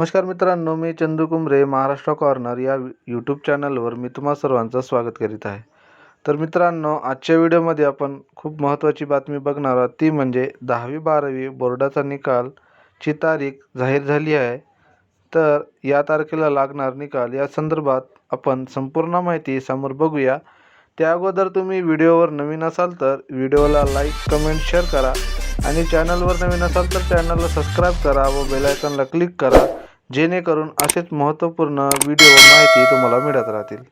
नमस्कार मित्रांनो मी चंदू कुंभरे महाराष्ट्र कॉर्नर या यूट्यूब चॅनलवर मी तुम्हा सर्वांचं स्वागत करीत आहे. तर मित्रांनो आजच्या व्हिडिओमध्ये आपण खूप महत्त्वाची बातमी बघणार आहोत. ती म्हणजे दहावी बारावी बोर्डाचा निकालची तारीख जाहीर झाली आहे. तर या तारखेला लागणार निकाल या संदर्भात आपण संपूर्ण माहिती समोर बघूया. त्या अगोदर तुम्ही व्हिडिओवर नवीन असाल तर व्हिडिओला लाईक कमेंट शेअर करा. आणि चॅनलवर नवीन असाल तर चॅनलला सबस्क्राईब करा व बेलायकनला क्लिक करा. जेणेकरून असेच महत्त्वपूर्ण व्हिडिओ माहिती तुम्हाला मिळत राहतील.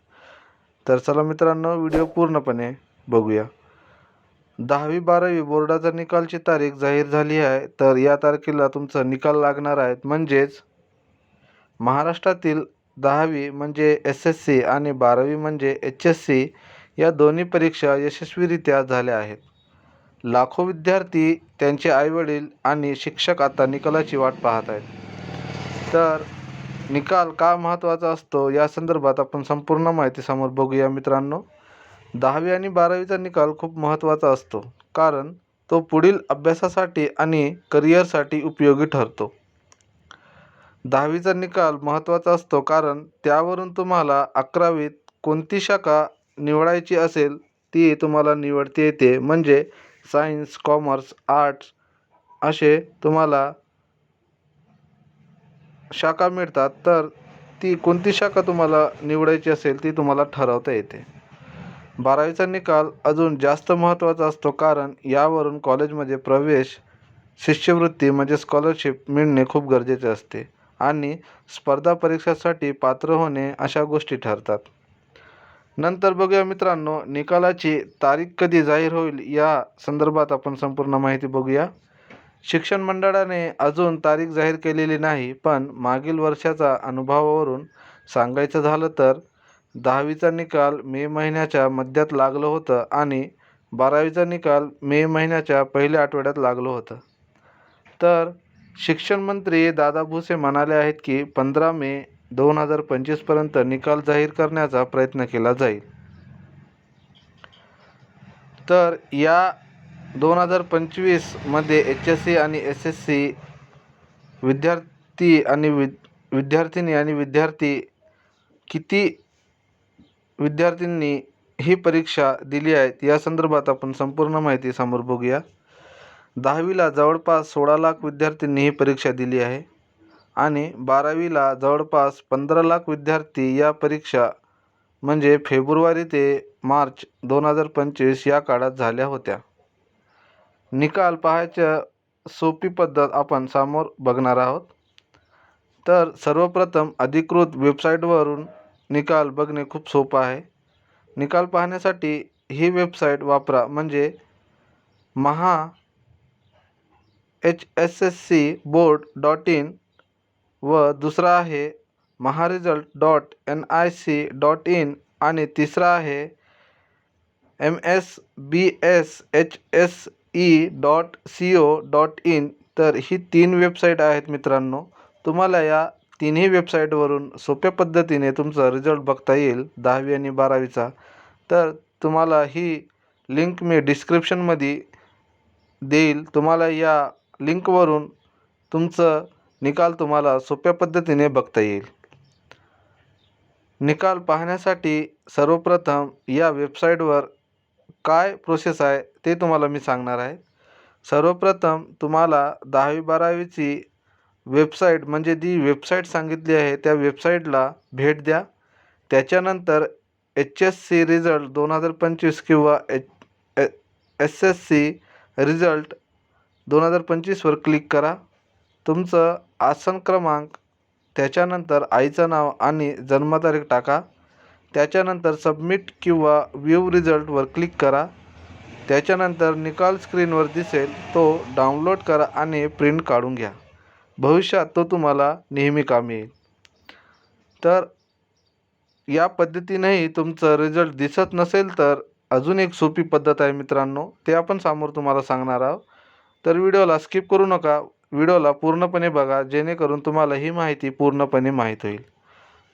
तर चला मित्रांनो व्हिडिओ पूर्णपणे बघूया. दहावी बारावी बोर्डाचा निकालची तारीख जाहीर झाली आहे. तर या तारखेला तुमचा निकाल लागणार आहेत. म्हणजेच महाराष्ट्रातील दहावी म्हणजे एस एस सी आणि बारावी म्हणजे एच एस सी या दोन्ही परीक्षा यशस्वीरित्या झाल्या आहेत. लाखो विद्यार्थी त्यांचे आईवडील आणि शिक्षक आता निकालाची वाट पाहत आहेत. तर निकाल का महत्त्वाचा असतो या संदर्भात आपण संपूर्ण माहिती समोर बघूया मित्रांनो. दहावी आणि बारावीचा निकाल खूप महत्त्वाचा असतो कारण तो पुढील अभ्यासासाठी आणि करिअरसाठी उपयोगी ठरतो. दहावीचा निकाल महत्त्वाचा असतो कारण त्यावरून तुम्हाला अकरावीत कोणती शाखा निवडायची असेल ती तुम्हाला निवडता येते. म्हणजे सायन्स कॉमर्स आर्ट्स असे तुम्हाला शाखा मिळतात तर ती कोणती शाखा तुम्हाला निवडायची असेल ती तुम्हाला ठरवता येते. बारावीचा निकाल अजून जास्त महत्त्वाचा असतो कारण यावरून कॉलेजमध्ये प्रवेश शिष्यवृत्ती म्हणजे स्कॉलरशिप मिळणे खूप गरजेचे असते आणि स्पर्धा परीक्षासाठी पात्र होणे अशा गोष्टी ठरतात. नंतर बघूया मित्रांनो निकालाची तारीख कधी जाहीर होईल या संदर्भात आपण संपूर्ण माहिती बघूया. शिक्षण मंडळाने अजून तारीख जाहीर केलेली नाही पण मागील वर्षाचा अनुभवावरून सांगायचं झालं तर दहावीचा निकाल मे महिन्याच्या मध्यात लागलं होतं आणि बारावीचा निकाल मे महिन्याच्या पहिल्या आठवड्यात लागलं होतं. तर शिक्षण मंत्री दादा भुसे म्हणाले आहेत की पंधरा मे दोन हजार पंचवीसपर्यंत निकाल जाहीर करण्याचा प्रयत्न केला जाईल. तर या दोन हजार पंचवीसमध्ये एच एस सी आणि एस एस सी विद्यार्थी आणि वि विद्यार्थिनी आणि विद्यार्थी किती विद्यार्थ्यांनी ही परीक्षा दिली आहेत या संदर्भात आपण संपूर्ण माहिती समोर बघूया. दहावीला जवळपास सोळा लाख विद्यार्थ्यांनी ही परीक्षा दिली आहे आणि बारावीला जवळपास पंधरा लाख विद्यार्थी या परीक्षा म्हणजे फेब्रुवारी ते मार्च दोन हजार पंचवीस या काळात झाल्या होत्या. निकाल पाहायच्या सोपी पद्धत आपण समोर बघणार आहोत. तर सर्वप्रथम अधिकृत वेबसाईटवरून निकाल बघणे खूप सोपं आहे. निकाल पाहण्यासाठी ही वेबसाईट वापरा म्हणजे Maha H S S C board dot in व दुसरा आहे Maharesult dot N I C dot in आणि तिसरा आहे M S B S H S E dot C O dot in तर ही तीन वेबसाईट आहेत मित्रांनो. तुम्हाला या तिन्ही वेबसाईटवरून सोप्या पद्धतीने तुमचा रिझल्ट बघता येईल दहावी आणि बारावीचा. तर तुम्हाला ही लिंक मी डिस्क्रिप्शनमध्ये देईल. तुम्हाला या लिंकवरून तुमचं निकाल तुम्हाला सोप्या पद्धतीने बघता येईल. निकाल पाहण्यासाठी सर्वप्रथम या वेबसाईटवर काय प्रोसेस आहे ते तुम्हाला मी सांगणार आहे. सर्वप्रथम तुम्हाला दहावी बारावीची वेबसाईट म्हणजे जी वेबसाईट सांगितली आहे त्या वेबसाईटला भेट द्या. त्याच्यानंतर एच एस सी रिझल्ट दोन हजार पंचवीस किंवा H S S C result दोन हजार पंचवीसवर क्लिक करा. तुमचं आसन क्रमांक त्याच्यानंतर आईचं नाव आणि जन्मतारीख टाका. त्याच्यानंतर सबमिट किंवा व्ह्यू रिझल्टवर क्लिक करा. त्याच्यानंतर निकाल स्क्रीनवर दिसेल तो डाउनलोड करा आणि प्रिंट काढून घ्या. भविष्यात तो तुम्हाला नेहमी कामी येईल. तर या पद्धतीनेही तुमचं रिझल्ट दिसत नसेल तर अजून एक सोपी पद्धत आहे मित्रांनो ते आपण समोर तुम्हाला सांगणार आहोत. तर व्हिडिओला स्किप करू नका. व्हिडिओला पूर्णपणे बघा जेणेकरून तुम्हाला ही माहिती पूर्णपणे माहीत होईल.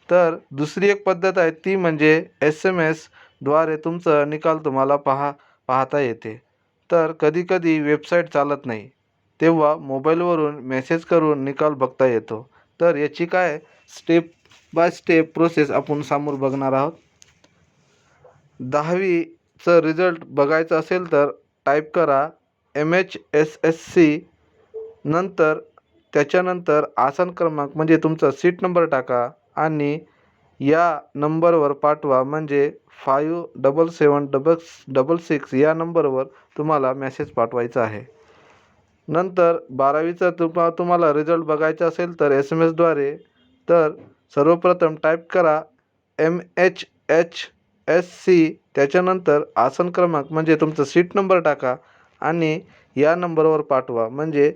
तर दुसरी एक पद्धत आहे ती म्हणजे एस एम एसद्वारे तुमचं निकाल तुम्हाला पहा पाहता येते. तर कधीकधी वेबसाईट चालत नाही तेव्हा मोबाईलवरून मेसेज करून निकाल बघता येतो. तर याची काय स्टेप बाय स्टेप प्रोसेस आपण समोर बघणार आहोत. दहावीचं रिझल्ट बघायचं असेल तर टाईप करा M H S S C नंतर त्याच्यानंतर आसन क्रमांक म्हणजे तुमचा सीट नंबर टाका. आणि या नंबरवर पाठवा. म्हणजे five double seven double double six या नंबरवर तुम्हाला मेसेज पाठवायचा आहे. नंतर बारावीचा तुम्हा तुम्हाला रिझल्ट बघायचा असेल तर एस एम एसद्वारे तर सर्वप्रथम टाईप करा M H H S C त्याच्यानंतर आसन क्रमांक म्हणजे तुमचं सीट नंबर टाका आणि या नंबरवर पाठवा. म्हणजे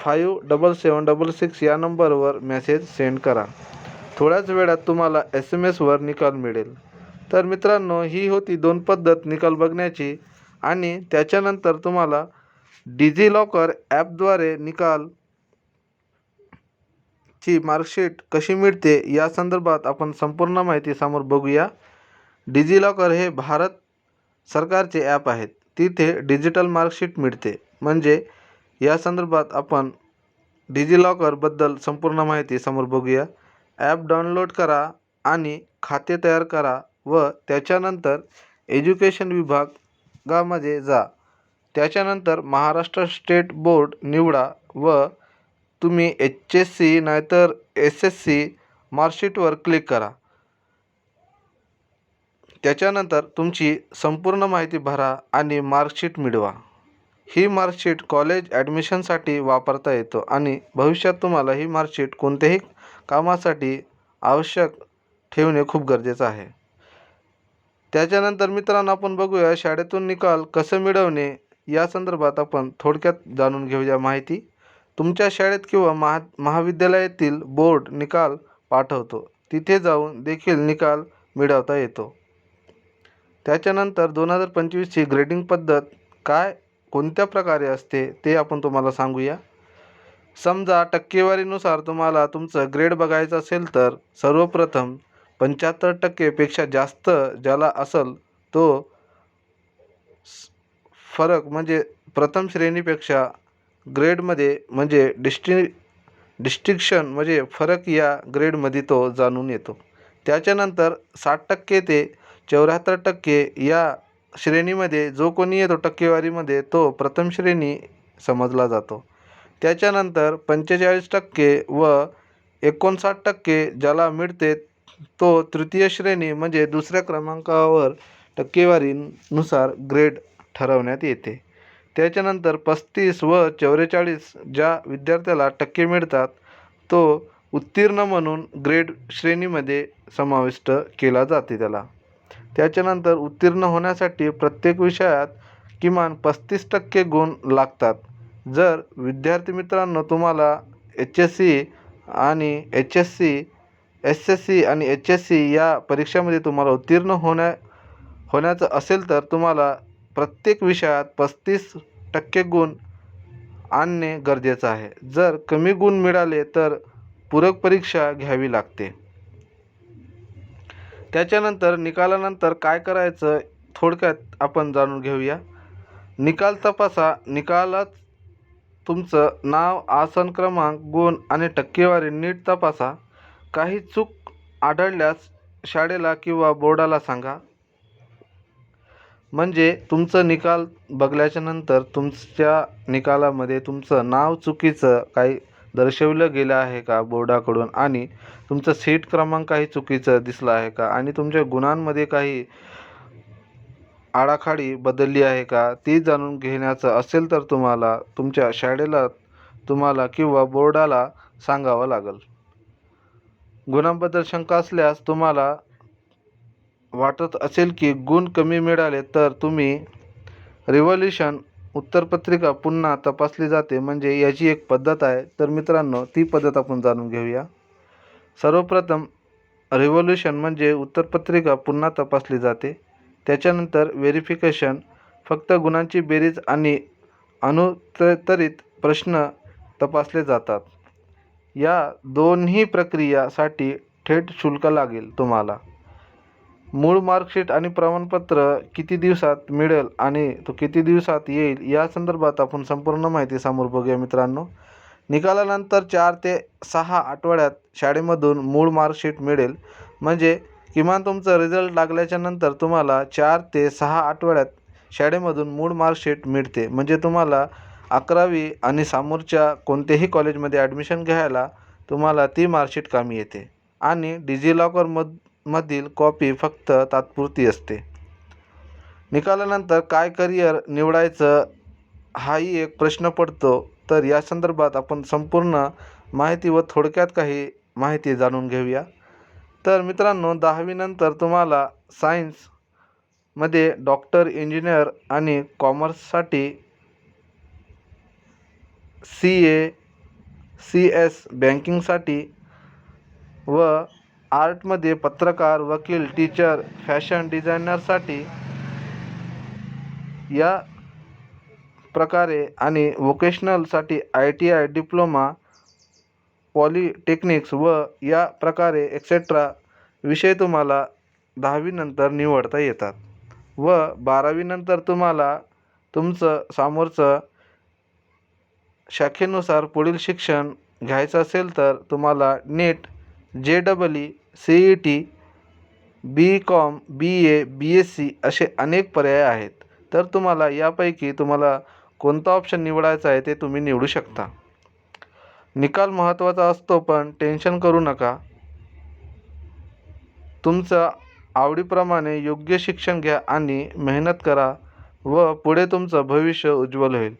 five double seven double six या नंबरवर मेसेज सेंड करा. थोड्याच वेळात तुम्हाला एस एम एसवर निकाल मिळेल. तर मित्रांनो ही होती दोन पद्धत निकाल बघण्याची आणि त्याच्यानंतर तुम्हाला डिजिलॉकर ॲपद्वारे निकाल ची मार्कशीट कशी मिळते या संदर्भात आपण संपूर्ण माहिती समोर बघूया. डिजिलॉकर हे भारत सरकारचे ॲप आहेत. तिथे डिजिटल मार्कशीट मिळते. म्हणजे या संदर्भात आपण डिजिलॉकरबद्दल संपूर्ण माहिती समोर बघूया. ॲप डाउनलोड करा आणि खाते तयार करा व त्याच्यानंतर एज्युकेशन विभागामध्ये जा. त्याच्यानंतर महाराष्ट्र स्टेट बोर्ड निवडा व तुम्ही एच एस सी नाहीतर एस एस सी मार्कशीटवर क्लिक करा. त्याच्यानंतर तुमची संपूर्ण माहिती भरा आणि मार्कशीट मिळवा. ही मार्कशीट कॉलेज ॲडमिशनसाठी वापरता येतो आणि भविष्यात तुम्हाला ही मार्कशीट कोणत्याही कामासाठी आवश्यक ठेवणे खूप गरजेचं आहे. त्याच्यानंतर मित्रांनो आपण बघूया शाळेतून निकाल कसं मिळवणे या संदर्भात आपण थोडक्यात जाणून घेऊया माहिती. तुमच्या शाळेत किंवा महा महाविद्यालयातील बोर्ड निकाल पाठवतो. तिथे जाऊन देखील निकाल मिळवता येतो. त्याच्यानंतर दोन हजार पंचवीसची ग्रेडिंग पद्धत काय कोणत्या प्रकारे असते ते आपण तुम्हाला सांगूया. समजा टक्केवारीनुसार तुम्हाला तुमचं ग्रेड बघायचं असेल तर सर्वप्रथम पंच्याहत्तर टक्केपेक्षा जास्त ज्याला असेल तो फरक म्हणजे प्रथम श्रेणीपेक्षा ग्रेडमध्ये म्हणजे डिस्टि डिस्टिक्शन म्हणजे फरक या ग्रेडमध्ये तो जाणून येतो. त्याच्यानंतर साठ टक्के ते चौऱ्याहत्तर टक्के या श्रेणीमध्ये जो कोणी येतो टक्केवारीमध्ये तो प्रथम श्रेणी समजला जातो. त्याच्यानंतर पंचेचाळीस टक्के व एकोणसाठ टक्के ज्याला मिळते तो तृतीय श्रेणी म्हणजे दुसऱ्या क्रमांकावर टक्केवारीनुसार ग्रेड ठरवण्यात येते. त्याच्यानंतर पस्तीस व चौवेचाळीस ज्या विद्यार्थ्याला टक्के मिळतात तो उत्तीर्ण म्हणून ग्रेड श्रेणीमध्ये समाविष्ट केला जाते त्याला. त्याच्यानंतर उत्तीर्ण होण्यासाठी प्रत्येक विषयात किमान पस्तीस टक्के गुण लागतात. जर विद्यार्थी मित्रांनो तुम्हाला एच एस सी आणि H S C S S C आणि एच एस सी या परीक्षामध्ये तुम्हाला उत्तीर्ण होण्या होण्याचं असेल तर तुम्हाला प्रत्येक विषयात पस्तीस टक्के गुण आणणे गरजेचं आहे. जर कमी गुण मिळाले तर पूरक परीक्षा घ्यावी लागते. त्याच्यानंतर निकालानंतर काय करायचं थोडक्यात आपण जाणून घेऊया. निकाल तपासा. निकालात तुमचं नाव आसन क्रमांक गुण आणि टक्केवारी नीट तपासा. काही चूक आढळल्यास शाळेला किंवा बोर्डाला सांगा. म्हणजे तुमचं निकाल बघल्याच्या नंतर तुमच्या निकालामध्ये तुमचं नाव चुकीचं काही दर्शवलं गेलं आहे का बोर्डाकडून? आणि तुमचं सीट क्रमांक काही चुकीचं दिसलं आहे का? आणि तुमच्या गुणांमध्ये काही आडाखाडी बदलली आहे का? ती जाणून घेण्याचं असेल तर तुम्हाला तुमच्या शाळेला तुम्हाला किंवा बोर्डाला सांगावं लागेल. गुणांबद्दल शंका असल्यास तुम्हाला वाटत असेल की गुण कमी मिळाले तर तुम्ही रिव्हॉल्युशन उत्तरपत्रिका पुन्हा तपासली जाते म्हणजे याची एक पद्धत आहे. तर मित्रांनो ती पद्धत आपण जाणून घेऊया. सर्वप्रथम रिव्हॉल्युशन म्हणजे उत्तरपत्रिका पुन्हा तपासली जाते. त्याच्यानंतर व्हेरिफिकेशन फक्त गुणांची बेरीज आणि अनुत्तरित प्रश्न तपासले जातात. या दोन्ही प्रक्रियासाठी थेट शुल्क लागेल तुम्हाला. मूळ मार्कशीट आणि प्रमाणपत्र किती दिवसात मिळेल आणि तो किती दिवसात येईल या संदर्भात आपण संपूर्ण माहिती समोर बघूया मित्रांनो. निकालानंतर चार ते सहा आठवड्यात शाळेमधून मूळ मार्कशीट मिळेल. म्हणजे किमान तुमचं रिझल्ट लागल्याच्या नंतर तुम्हाला चार ते सहा आठवड्यात शाळेमधून मूळ मार्कशीट मिळते. म्हणजे तुम्हाला अकरावी आणि समोरच्या कोणत्याही कॉलेजमध्ये ॲडमिशन घ्यायला तुम्हाला ती मार्कशीट कामी येते. आणि डिजिलॉकरमध मधील कॉपी फक्त तात्पुरती असते. निकालानंतर काय करिअर निवडायचं हाही एक प्रश्न पडतो. तर या संदर्भात आपण संपूर्ण माहिती व थोडक्यात काही माहिती जाणून घेऊया. तर मित्रांनो दहावीनंतर तुम्हाला सायन्समध्ये डॉक्टर इंजिनियर आणि कॉमर्ससाठी सी ए सी एस बँकिंगसाठी व आर्टमध्ये पत्रकार वकील टीचर फॅशन डिझायनरसाठी या प्रकारे आणि वोकेशनलसाठी I T I diploma polytechnics व या प्रकारे एक्सेट्रा विषय तुम्हाला दहावीनंतर निवडता येतात. व बारावीनंतर तुम्हाला तुमचं समोरचं शाखेनुसार पुढील शिक्षण घ्यायचं असेल तर तुम्हाला NEET J double E C E T B com B A B S C असे अनेक पर्याय आहेत. तर तुम्हाला यापैकी तुम्हाला कोणता ऑप्शन निवडायचा आहे ते तुम्ही निवडू शकता. निकाल महत्त्वाचा असतो पण टेन्शन करू नका. तुमचं आवडीप्रमाणे योग्य शिक्षण घ्या आणि मेहनत करा व पुढे तुमचं भविष्य उज्ज्वल होईल.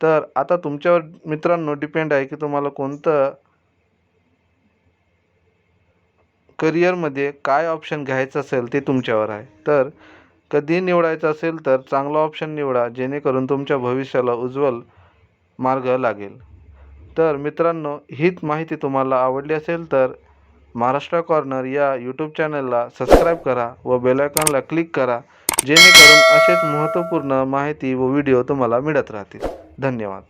तर आता तुमच्यावर मित्रांनो डिपेंड आहे की तुम्हाला कोणतं करिअरमध्ये काय ऑप्शन घ्यायचं असेल ते तुमच्यावर आहे. तर कधी निवडायचं असेल तर चांगला ऑप्शन निवडा जेणेकरून तुमच्या भविष्याला उज्ज्वल मार्ग लागेल. तर मित्रांनो हीच माहिती तुम्हाला आवडली असेल तर महाराष्ट्र कॉर्नर या यूट्यूब चॅनलला सबस्क्राईब करा व बेलायकॉनला क्लिक करा जेणेकरून असेच महत्त्वपूर्ण माहिती व व्हिडिओ तुम्हाला मिळत राहतील. धन्यवाद.